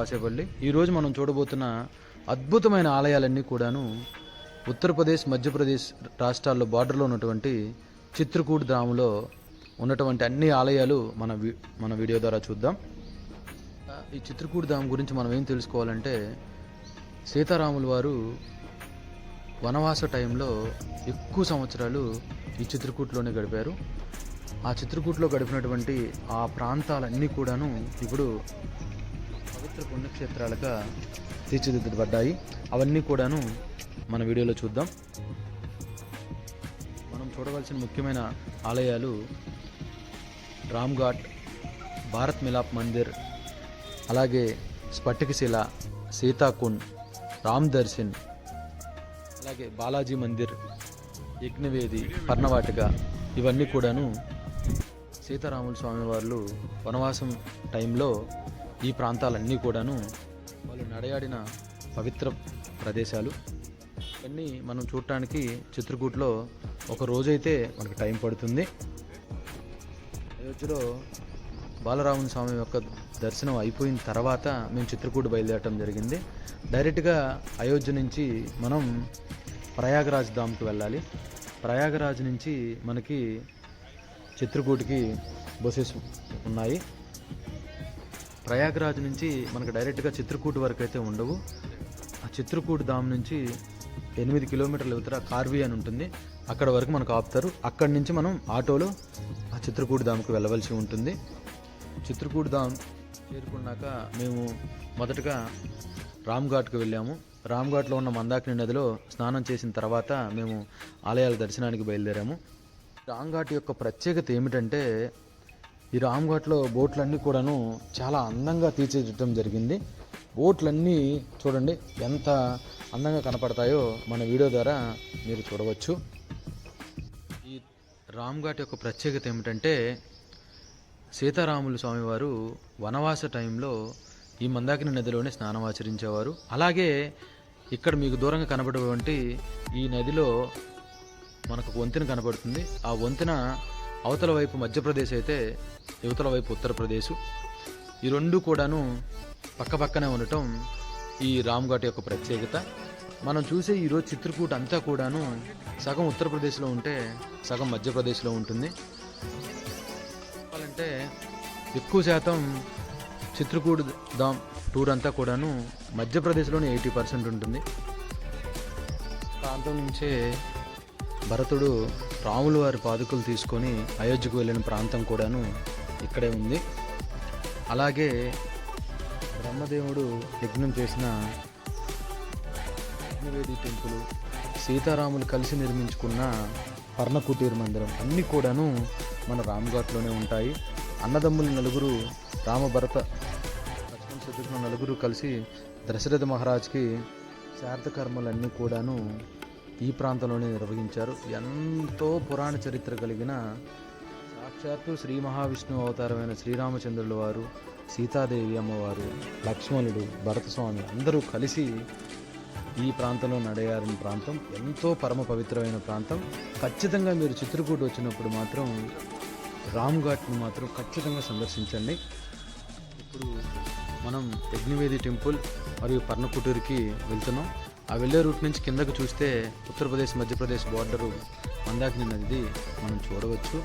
వాసేపల్లి. ఈరోజు మనం చూడబోతున్న అద్భుతమైన ఆలయాలన్నీ కూడాను ఉత్తరప్రదేశ్ మధ్యప్రదేశ్ రాష్ట్రాల్లో బార్డర్లో ఉన్నటువంటి చిత్రకూట్ గ్రామంలో ఉన్నటువంటి అన్ని ఆలయాలు మన మన వీడియో ద్వారా చూద్దాం. ఈ చిత్రకూట్ ధామ్ గురించి మనం ఏం తెలుసుకోవాలంటే సీతారాముల వారు వనవాస టైంలో ఎక్కువ సంవత్సరాలు ఈ చిత్రకూట్లోనే గడిపారు. ఆ చిత్రకూట్లో గడిపినటువంటి ఆ ప్రాంతాలన్నీ కూడాను ఇప్పుడు పవిత్ర పుణ్యక్షేత్రాలుగా తీర్చిదిద్దబడ్డాయి. అవన్నీ కూడాను మన వీడియోలో చూద్దాం. మనం చూడవలసిన ముఖ్యమైన ఆలయాలు రామ్ఘాట్ భారత్ మిలాప్ మందిర్ అలాగే స్ఫటికశిల సీతాకుండ్ రామ్ దర్శన్ అలాగే బాలాజీ మందిర్ యజ్ఞవేది పర్ణవాటిక ఇవన్నీ కూడాను సీతారాముల స్వామి వారు వనవాసం టైంలో ఈ ప్రాంతాలన్నీ కూడాను వాళ్ళు నడయాడిన పవిత్ర ప్రదేశాలు. ఇవన్నీ మనం చూడటానికి చిత్రకూట్లో ఒక రోజైతే మనకు టైం పడుతుంది. అయోధ్యలో బాలరాముని స్వామి యొక్క దర్శనం అయిపోయిన తర్వాత మేము చిత్రకూట బయలుదేరటం జరిగింది. డైరెక్ట్గా అయోధ్య నుంచి మనం ప్రయాగరాజ్ ధామ్కి వెళ్ళాలి. ప్రయాగరాజ్ నుంచి మనకి చిత్రకూటికి బస్సెస్ ఉన్నాయి. ప్రయాగ్రాజ్ నుంచి మనకు డైరెక్ట్గా చిత్రకూట్ వరకు అయితే ఉండవు. ఆ చిత్రకూట్ ధామ్ నుంచి ఎనిమిది కిలోమీటర్ల ఇవతల కార్వి అని ఉంటుంది. అక్కడ వరకు మనకు ఆపుతారు. అక్కడి నుంచి మనం ఆటోలో ఆ చిత్రకూట్ ధామ్కి వెళ్ళవలసి ఉంటుంది. చిత్రకూట్ ధామ్ చేరుకున్నాక మేము మొదటగా రామ్ ఘాట్కి వెళ్ళాము. రామ్ ఘాట్లో ఉన్న మందాకిని నదిలో స్నానం చేసిన తర్వాత మేము ఆలయాల దర్శనానికి బయలుదేరాము. రామ్ ఘాట్ యొక్క ప్రత్యేకత ఏమిటంటే ఈ రామ్ ఘాట్లో బోట్లన్నీ కూడాను చాలా అందంగా తీర్చిదిద్దడం జరిగింది. బోట్లన్నీ చూడండి ఎంత అందంగా కనపడతాయో మన వీడియో ద్వారా మీరు చూడవచ్చు. ఈ రామ్ ఘాట్ యొక్క ప్రత్యేకత ఏమిటంటే సీతారాములు స్వామివారు వనవాస టైంలో ఈ మందాకిని నదిలోనే స్నానం ఆచరించేవారు. అలాగే ఇక్కడ మీకు దూరంగా కనబడేటువంటి ఈ నదిలో మనకు వంతెన కనబడుతుంది. ఆ వంతెన అవతల వైపు మధ్యప్రదేశ్ అయితే యువతల వైపు ఉత్తరప్రదేశ్. ఈ రెండు కూడాను పక్కపక్కనే ఉండటం ఈ రామ్ఘాట్ యొక్క ప్రత్యేకత. మనం చూసే ఈరోజు చిత్రకూట అంతా కూడాను సగం ఉత్తరప్రదేశ్లో ఉంటే సగం మధ్యప్రదేశ్లో ఉంటుంది. చెప్పాలంటే ఎక్కువ శాతం చిత్రకూట్ దామ్ టూర్ అంతా కూడాను మధ్యప్రదేశ్లోనే ఎయిటీ పర్సెంట్ ఉంటుంది. ప్రాంతం నుంచే భరతుడు రాములు వారి పాదుకలు తీసుకొని అయోధ్యకు వెళ్ళిన ప్రాంతం కూడాను ఇక్కడే ఉంది. అలాగే బ్రహ్మదేవుడు యజ్ఞం చేసిన యజ్ఞవేది టెంపుల్ సీతారాములు కలిసి నిర్మించుకున్న పర్ణకుటీర్ మందిరం అన్నీ కూడాను మన రామ్ఘాట్లోనే ఉంటాయి. అన్నదమ్ములు నలుగురు రామభరత లక్ష్మణ శత్రుఘ్న నలుగురు కలిసి దశరథ మహారాజ్కి శార్థకర్మలన్నీ కూడాను ఈ ప్రాంతంలోనే నిర్వహించారు. ఎంతో పురాణ చరిత్ర కలిగిన సాక్షాత్తు శ్రీ మహావిష్ణు అవతారమైన శ్రీరామచంద్రుల వారు సీతాదేవి అమ్మవారు లక్ష్మణుడు భరతస్వామి అందరూ కలిసి ఈ ప్రాంతంలో నడయారిన ప్రాంతం. ఎంతో పరమ పవిత్రమైన ప్రాంతం. ఖచ్చితంగా మీరు చిత్రకూట వచ్చినప్పుడు మాత్రం రామ్ ఘాట్ను మాత్రం ఖచ్చితంగా సందర్శించండి. ఇప్పుడు మనం యజ్ఞవేది టెంపుల్ మరియు పర్ణకుటూరుకి వెళ్తున్నాం. ఆ వెళ్ళే రూట్ నుంచి కిందకు చూస్తే ఉత్తరప్రదేశ్ మధ్యప్రదేశ్ బార్డరు మందాకిని నది మనం చూడవచ్చు.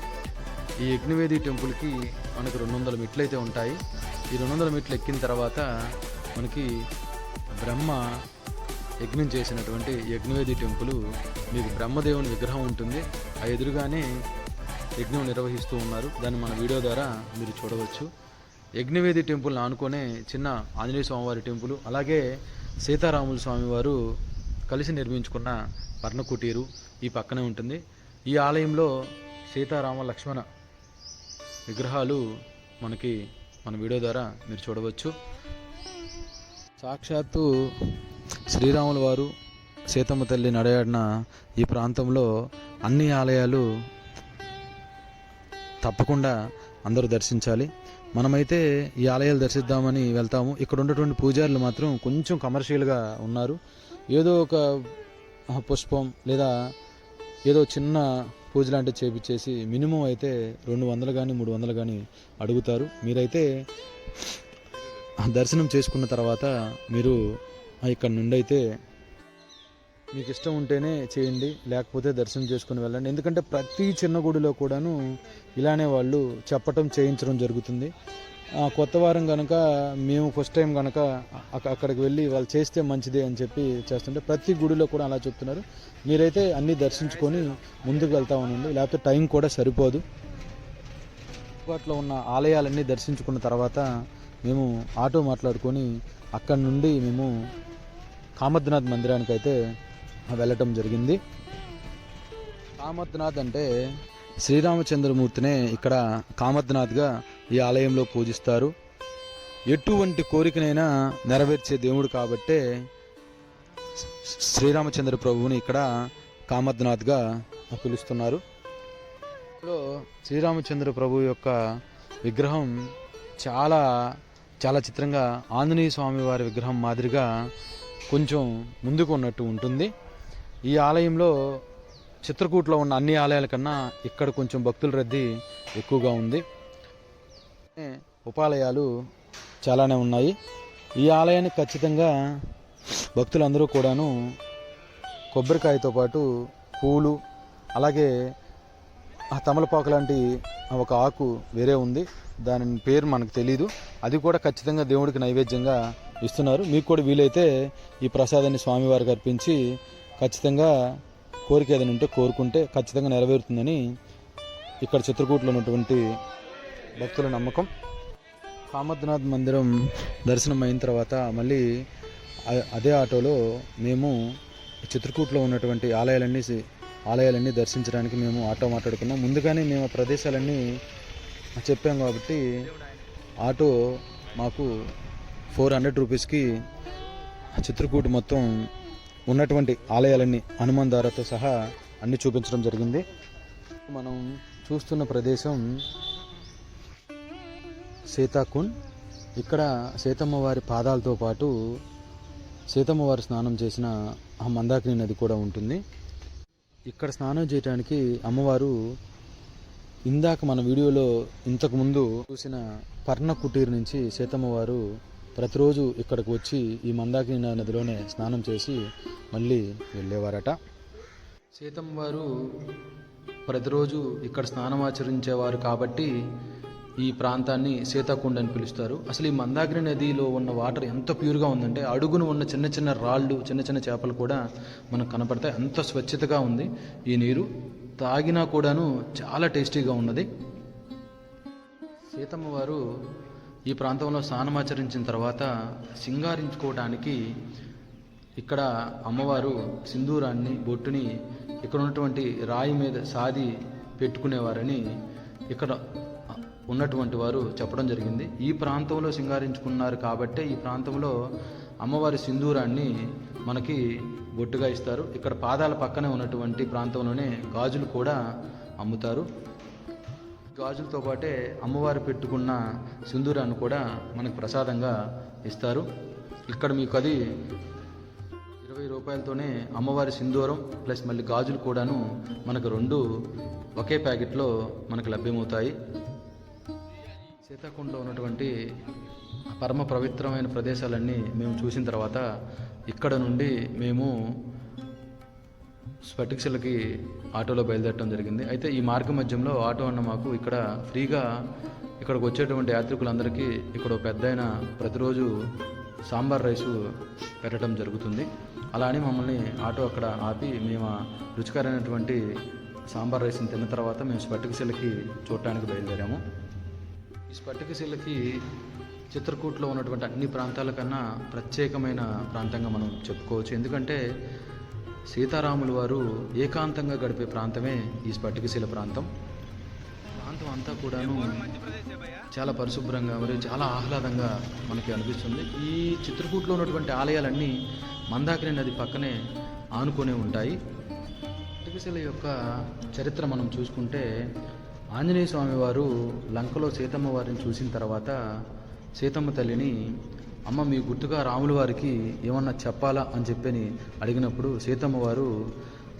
ఈ యజ్ఞవేది టెంపుల్కి మనకు రెండు వందల మెట్లు అయితే ఉంటాయి. ఈ రెండు వందల మెట్లు ఎక్కిన తర్వాత మనకి బ్రహ్మ యజ్ఞం చేసినటువంటి యజ్ఞవేది టెంపుల్ మీకు బ్రహ్మదేవుని విగ్రహం ఉంటుంది. ఆ ఎదురుగానే యజ్ఞం నిర్వహిస్తూ ఉన్నారు. దాన్ని మన వీడియో ద్వారా మీరు చూడవచ్చు. యజ్ఞవేది టెంపుల్ని ఆనుకునే చిన్న ఆంజనేయ స్వామివారి టెంపుల్ అలాగే సీతారాముల స్వామివారు కలిసి నిర్మించుకున్న పర్ణకుటీరు ఈ పక్కనే ఉంటుంది. ఈ ఆలయంలో సీతారామ లక్ష్మణ విగ్రహాలు మనకి మన వీడియో ద్వారా మీరు చూడవచ్చు. సాక్షాత్తు శ్రీరాముల వారు సీతమ్మ తల్లి నడయాడిన ఈ ప్రాంతంలో అన్ని ఆలయాలు తప్పకుండా అందరూ దర్శించాలి. మనమైతే ఈ ఆలయాలు దర్శిద్దామని వెళ్తాము. ఇక్కడ ఉన్నటువంటి పూజారులు మాత్రం కొంచెం కమర్షియల్గా ఉన్నారు. ఏదో ఒక పుష్పం లేదా ఏదో చిన్న పూజ లాంటివి చేపించేసి మినిమం అయితే రెండు వందలు కానీ మూడు వందలు కానీ అడుగుతారు. మీరైతే దర్శనం చేసుకున్న తర్వాత మీరు ఇక్కడ నుండి అయితే మీకు ఇష్టం ఉంటేనే చేయండి లేకపోతే దర్శనం చేసుకుని వెళ్ళండి. ఎందుకంటే ప్రతి చిన్న గుడిలో కూడాను ఇలానే వాళ్ళు చెప్పటం చేయించడం జరుగుతుంది. కొత్త వారం కనుక మేము ఫస్ట్ టైం కనుక అక్కడికి వెళ్ళి వాళ్ళు చేస్తే మంచిదే అని చెప్పి చేస్తుంటే ప్రతి గుడిలో కూడా అలా చెప్తున్నారు. మీరైతే అన్నీ దర్శించుకొని ముందుకు వెళ్తా ఉండండి లేకపోతే టైం కూడా సరిపోదు. అందుబాటులో ఉన్న ఆలయాలన్నీ దర్శించుకున్న తర్వాత మేము ఆటో మాట్లాడుకొని అక్కడి నుండి మేము కామద్నాథ్ మందిరానికి అయితే వెళ్ళటం జరిగింది. కామత్నాథ్ అంటే శ్రీరామచంద్రమూర్తినే ఇక్కడ కామత్నాథ్గా ఈ ఆలయంలో పూజిస్తారు. ఎటువంటి కోరికనైనా నెరవేర్చే దేవుడు కాబట్టే శ్రీరామచంద్ర ప్రభువుని ఇక్కడ కామద్నాథ్గా పిలుస్తున్నారు. లో శ్రీరామచంద్ర ప్రభు యొక్క విగ్రహం చాలా చాలా చిత్రంగా ఆంజనేయ స్వామి వారి విగ్రహం మాదిరిగా కొంచెం ముందుకు ఉన్నట్టు ఉంటుంది. ఈ ఆలయంలో చిత్రకూట్లో ఉన్న అన్ని ఆలయాల కన్నా ఇక్కడ కొంచెం భక్తుల రద్దీ ఎక్కువగా ఉంది. ఉపాలయాలు చాలానే ఉన్నాయి. ఈ ఆలయానికి ఖచ్చితంగా భక్తులందరూ కూడాను కొబ్బరికాయతో పాటు పూలు అలాగే ఆ తమలపాకు లాంటి ఒక ఆకు వేరే ఉంది. దాని పేరు మనకు తెలియదు అది కూడా ఖచ్చితంగా దేవుడికి నైవేద్యంగా ఇస్తున్నారు. మీకు కూడా వీలైతే ఈ ప్రసాదాన్ని స్వామివారికి అర్పించి ఖచ్చితంగా కోరిక ఏదైనా ఉంటే కోరుకుంటే ఖచ్చితంగా నెరవేరుతుందని ఇక్కడ చిత్రకూటలో ఉన్నటువంటి భక్తుల నమ్మకం. కామద్నాథ్ మందిరం దర్శనం అయిన తర్వాత మళ్ళీ అదే ఆటోలో మేము చిత్రకూట్లో ఉన్నటువంటి ఆలయాలన్నీ ఆలయాలన్నీ దర్శించడానికి మేము ఆటో మాట్లాడుకున్నాం. ముందుగానే మేము ఆ ప్రదేశాలన్నీ చెప్పాం కాబట్టి ఆటో మాకు ఫోర్ హండ్రెడ్ రూపీస్కి చిత్రకూట మొత్తం ఉన్నటువంటి ఆలయాలన్నీ హనుమాన్ దారాతో సహా అన్ని చూపించడం జరిగింది. మనం చూస్తున్న ప్రదేశం సీతాకుండ్ ఇక్కడ సీతమ్మ వారి పాదాలతో పాటు సీతమ్మవారి స్నానం చేసిన ఆ మందాకిని నది కూడా ఉంటుంది. ఇక్కడ స్నానం చేయడానికి అమ్మవారు ఇందాక మన వీడియోలో ఇంతకుముందు చూసిన పర్ణ కుటీర్ నుంచి సీతమ్మ వారు ప్రతిరోజు ఇక్కడికి వచ్చి ఈ మందాకిని నదిలోనే స్నానం చేసి మళ్ళీ వెళ్ళేవారట. సీతం వారు ప్రతిరోజు ఇక్కడ స్నానం ఆచరించేవారు కాబట్టి ఈ ప్రాంతాన్ని సీతాకుండ అని పిలుస్తారు. అసలు ఈ మందాగిరి నదిలో ఉన్న వాటర్ ఎంత ప్యూర్గా ఉందంటే అడుగున ఉన్న చిన్న చిన్న రాళ్ళు చిన్న చిన్న చేపలు కూడా మనకు కనపడతాయి. అంత స్వచ్ఛతగా ఉంది ఈ నీరు. తాగినా కూడాను చాలా టేస్టీగా ఉన్నది. సీతమ్మ వారు ఈ ప్రాంతంలో స్నానమాచరించిన తర్వాత సింగారించుకోవడానికి ఇక్కడ అమ్మవారు సింధూరాన్ని బొట్టుని ఇక్కడ ఉన్నటువంటి రాయి మీద సాది పెట్టుకునేవారని ఇక్కడ ఉన్నటువంటి వారు చెప్పడం జరిగింది. ఈ ప్రాంతంలో సింగారించుకున్నారు కాబట్టే ఈ ప్రాంతంలో అమ్మవారి సింధూరాన్ని మనకి బొట్టుగా ఇస్తారు. ఇక్కడ పాదాల పక్కనే ఉన్నటువంటి ప్రాంతంలోనే గాజులు కూడా అమ్ముతారు. గాజులతో పాటే అమ్మవారు పెట్టుకున్న సింధూరాన్ని కూడా మనకు ప్రసాదంగా ఇస్తారు. ఇక్కడ మీకు అది ఇరవై రూపాయలతోనే అమ్మవారి సింధూరం ప్లస్ మళ్ళీ గాజులు కూడాను మనకు రెండు ఒకే ప్యాకెట్లో మనకు లభ్యమవుతాయి. సీతాకుండలో ఉన్నటువంటి పరమ పవిత్రమైన ప్రదేశాలన్నీ మేము చూసిన తర్వాత ఇక్కడ నుండి మేము స్పటిక్స్లకి ఆటోలో బయలుదేరడం జరిగింది. అయితే ఈ మార్గ మధ్యంలో ఆటో అన్న మాకు ఇక్కడ ఫ్రీగా ఇక్కడికి వచ్చేటువంటి యాత్రికులందరికీ ఇక్కడ ఒక పెద్ద ప్రతిరోజు సాంబార్ రైసు పెట్టడం జరుగుతుంది. అలా అని మమ్మల్ని ఆటో అక్కడ ఆపి మేము రుచికరమైనటువంటి సాంబార్ రైస్ని తిన్న తర్వాత మేము స్పటికశిలకి చూడటానికి బయలుదేరాము. ఈ స్పటికశిలకి చిత్రకూట్లో ఉన్నటువంటి అన్ని ప్రాంతాల కన్నా ప్రత్యేకమైన ప్రాంతంగా మనం చెప్పుకోవచ్చు. ఎందుకంటే సీతారాములు వారు ఏకాంతంగా గడిపే ప్రాంతమే ఈ స్ఫటికశిల ప్రాంతం. ప్రాంతం అంతా కూడాను చాలా పరిశుభ్రంగా మరియు చాలా ఆహ్లాదంగా మనకి అనిపిస్తుంది. ఈ చిత్రకూట్లో ఉన్నటువంటి ఆలయాలన్నీ మందాకిని నది పక్కనే ఆనుకొని ఉంటాయి. స్ఫటికశిల యొక్క చరిత్ర మనం చూసుకుంటే ఆంజనేయ స్వామి వారు లంకలో సీతమ్మ వారిని చూసిన తర్వాత సీతమ్మ తల్లిని అమ్మ మీ గుర్తుగా రాముల వారికి ఏమన్నా చెప్పాలా అని చెప్పని అడిగినప్పుడు సీతమ్మ వారు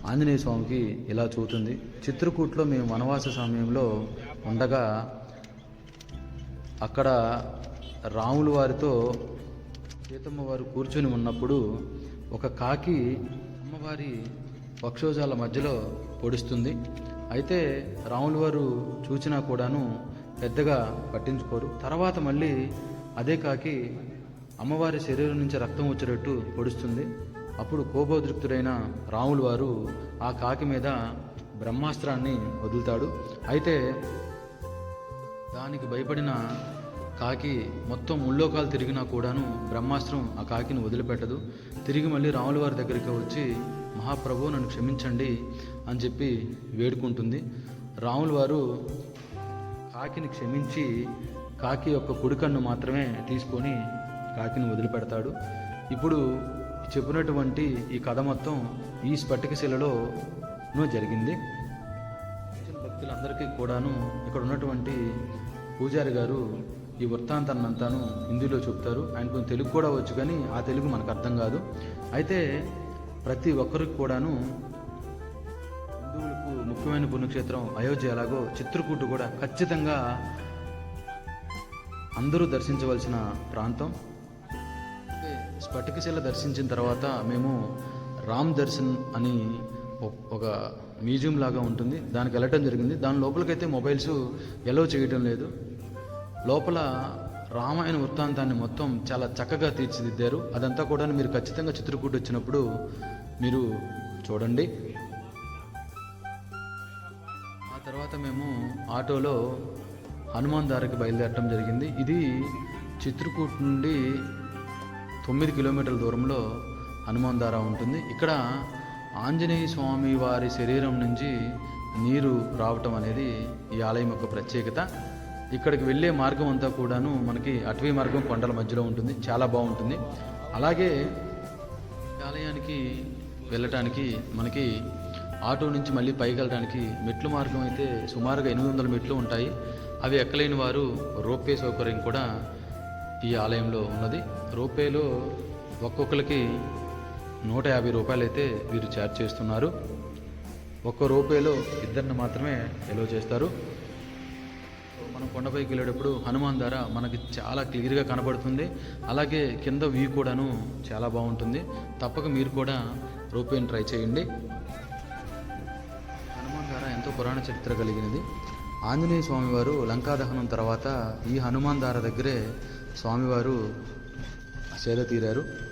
ఆంజనేయ స్వామికి ఇలా చూతుంది చిత్రకూట్లో మేము వనవాస సమయంలో ఉండగా అక్కడ రాములు వారితో సీతమ్మ వారు కూర్చొని ఉన్నప్పుడు ఒక కాకి అమ్మవారి పక్షోజాల మధ్యలో పొడుస్తుంది. అయితే రాములు వారు చూచినా కూడాను పెద్దగా పట్టించుకోరు. తర్వాత మళ్ళీ అదే కాకి అమ్మవారి శరీరం నుంచి రక్తం వచ్చేటట్టు పొడుస్తుంది. అప్పుడు కోపోద్రిక్తుడైన రాములు వారు ఆ కాకి మీద బ్రహ్మాస్త్రాన్ని వదులుతాడు. అయితే దానికి భయపడిన కాకి మొత్తం ముల్లోకాలు తిరిగినా కూడాను బ్రహ్మాస్త్రం ఆ కాకిని వదిలిపెట్టదు. తిరిగి మళ్ళీ రాముల వారి దగ్గరికి వచ్చి మహాప్రభు నన్ను క్షమించండి అని చెప్పి వేడుకుంటుంది. రాముల వారు కాకిని క్షమించి కాకి యొక్క కుడికన్ను మాత్రమే తీసుకొని కాకిని వదిలిపెడతాడు. ఇప్పుడు చెప్పినటువంటి ఈ కథ మొత్తం ఈ స్ఫటికశిలలో జరిగింది. భక్తులందరికీ కూడాను ఇక్కడ ఉన్నటువంటి పూజారి గారు ఈ వృత్తాంతాన్ని అంతాను హిందీలో చెప్తారు. ఆయన కొంచెం తెలుగు కూడా వచ్చు కానీ ఆ తెలుగు మనకు అర్థం కాదు. అయితే ప్రతి ఒక్కరికి కూడాను హిందువులకు ముఖ్యమైన పుణ్యక్షేత్రం అయోధ్య ఎలాగో చిత్రకూటు కూడా ఖచ్చితంగా అందరూ దర్శించవలసిన ప్రాంతం. స్ఫటికశిల దర్శించిన తర్వాత మేము రామ్ దర్శన్ అని ఒక మ్యూజియం లాగా ఉంటుంది. దానికి వెళ్ళటం జరిగింది. దాని లోపలికైతే మొబైల్స్ ఎలో చేయటం లేదు. లోపల రామాయణ వృత్తాంతాన్ని మొత్తం చాలా చక్కగా తీర్చిదిద్దారు. అదంతా కూడా మీరు ఖచ్చితంగా చిత్రకూట వచ్చినప్పుడు మీరు చూడండి. ఆ తర్వాత మేము ఆటోలో హనుమాన్ దారికి బయలుదేరటం జరిగింది. ఇది చిత్రకూట్ నుండి తొమ్మిది కిలోమీటర్ల దూరంలో హనుమాన్ ఉంటుంది. ఇక్కడ ఆంజనేయ స్వామి వారి శరీరం నుంచి నీరు రావటం అనేది ఈ ఆలయం యొక్క ప్రత్యేకత. ఇక్కడికి వెళ్ళే మార్గం అంతా కూడాను మనకి అటవీ మార్గం కొండల మధ్యలో ఉంటుంది. చాలా బాగుంటుంది. అలాగే ఈ ఆలయానికి వెళ్ళటానికి మనకి ఆటో నుంచి మళ్ళీ పైకి వెళ్ళడానికి మెట్లు మార్గం అయితే సుమారుగా ఎనిమిది వందల మెట్లు ఉంటాయి. అవి ఎక్కలేని వారు రోప్వే సౌకర్యం కూడా ఈ ఆలయంలో ఉన్నది. రోప్వేలో ఒక్కొక్కరికి నూట యాభై రూపాయలు అయితే వీరు ఛార్జ్ చేస్తున్నారు. ఒక్క రూపాయలో ఇద్దరిని మాత్రమే ఎలో చేస్తారు. మనం కొండపైకి వెళ్ళేటప్పుడు హనుమాన్ ధార మనకి చాలా క్లియర్గా కనబడుతుంది. అలాగే కింద వ్యూ కూడాను చాలా బాగుంటుంది. తప్పక మీరు కూడా రూపేని ట్రై చేయండి. హనుమాన్ ధార ఎంతో పురాణ చరిత్ర కలిగినది. ఆంజనేయ స్వామివారు లంకా దహనం తర్వాత ఈ హనుమాన్ ధార దగ్గరే స్వామివారు సేద తీరారు.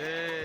ఏ